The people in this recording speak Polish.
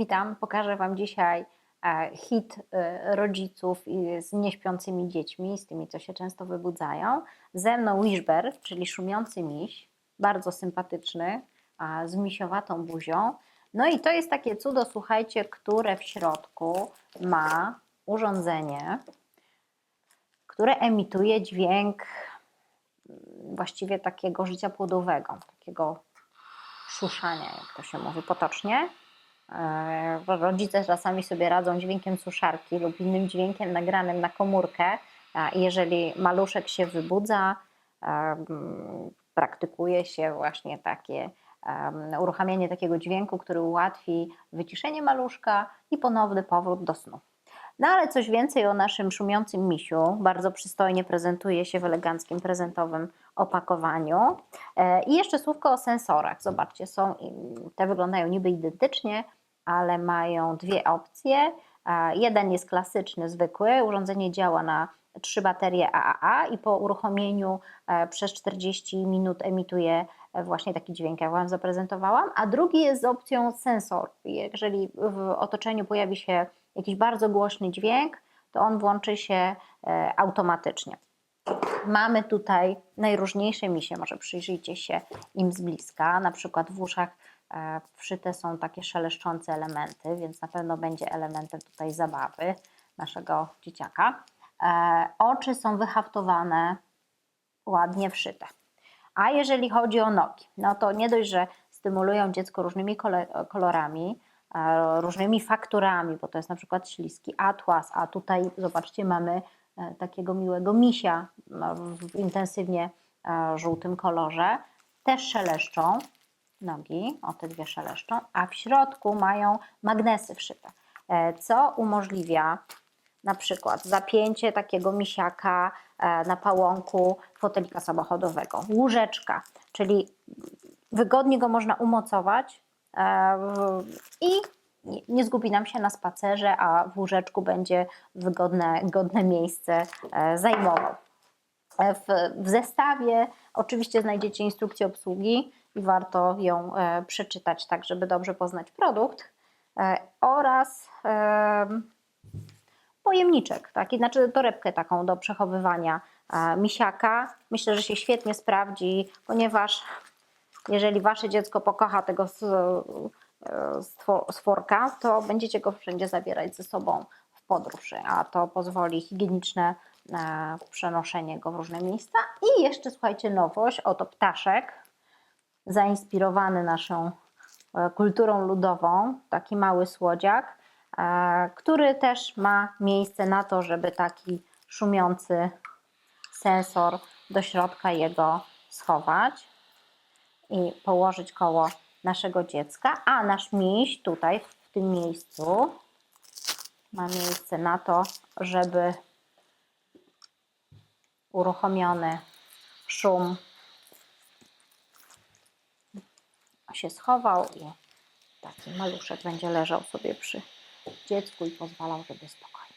Witam, pokażę Wam dzisiaj e, hit e, rodziców z nieśpiącymi dziećmi, z tymi, co się często wybudzają. Ze mną Wishber, czyli szumiący miś, bardzo sympatyczny, z misiowatą buzią. No i to jest takie cudo, słuchajcie, które w środku ma urządzenie, które emituje dźwięk mm, właściwie takiego życia płodowego, takiego szuszania, jak to się mówi potocznie. Rodzice czasami sobie radzą dźwiękiem suszarki lub innym dźwiękiem nagranym na komórkę. Jeżeli maluszek się wybudza, praktykuje się właśnie takie uruchamianie takiego dźwięku, który ułatwi wyciszenie maluszka i ponowny powrót do snu. No ale coś więcej o naszym szumiącym misiu. Bardzo przystojnie prezentuje się w eleganckim prezentowym opakowaniu. E, I jeszcze słówko o sensorach. Zobaczcie, są, te wyglądają niby identycznie, ale mają dwie opcje. Jeden jest klasyczny, zwykły. Urządzenie działa na trzy baterie AAA i po uruchomieniu e, przez 40 minut emituje e, właśnie taki dźwięk, jak Wam zaprezentowałam. A drugi jest z opcją sensor. Jeżeli w otoczeniu pojawi się jakiś bardzo głośny dźwięk, to on włączy się e, automatycznie. Mamy tutaj najróżniejsze misie, może przyjrzyjcie się im z bliska. Na przykład w uszach e, wszyte są takie szeleszczące elementy, więc na pewno będzie elementem tutaj zabawy naszego dzieciaka. E, Oczy są wyhaftowane, ładnie wszyte. A jeżeli chodzi o nogi, no to nie dość, że stymulują dziecko różnymi kolorami, e, różnymi fakturami, bo to jest na przykład śliski atłas, a tutaj zobaczcie, mamy takiego miłego misia no, w intensywnie e, żółtym kolorze. Też szeleszczą nogi, o te dwie szeleszczą, a w środku mają magnesy wszyte, e, co umożliwia na przykład zapięcie takiego misiaka e, na pałąku fotelika samochodowego, łóżeczka, czyli wygodnie go można umocować e, i nie- zgubi nam się na spacerze, a w łóżeczku będzie wygodne godne miejsce e, zajmował. E, W, w zestawie oczywiście znajdziecie instrukcję obsługi i warto ją e, przeczytać, tak żeby dobrze poznać produkt oraz em, pojemniczek, taki, znaczy torebkę taką do przechowywania misiaka. Myślę, że się świetnie sprawdzi, ponieważ jeżeli wasze dziecko pokocha tego stwo- stworka, to będziecie go wszędzie zabierać ze sobą w podróż, a to pozwoli higieniczne e, przenoszenie go w różne miejsca. I jeszcze słuchajcie, nowość, oto ptaszek, zainspirowany naszą e, kulturą ludową, taki mały słodziak, e, który też ma miejsce na to, żeby taki szumiący sensor do środka jego schować i położyć koło naszego dziecka, a nasz miś tutaj w tym miejscu ma miejsce na to, żeby uruchomiony szum się schował i taki maluszek będzie leżał sobie przy dziecku i pozwalał, żeby spokojnie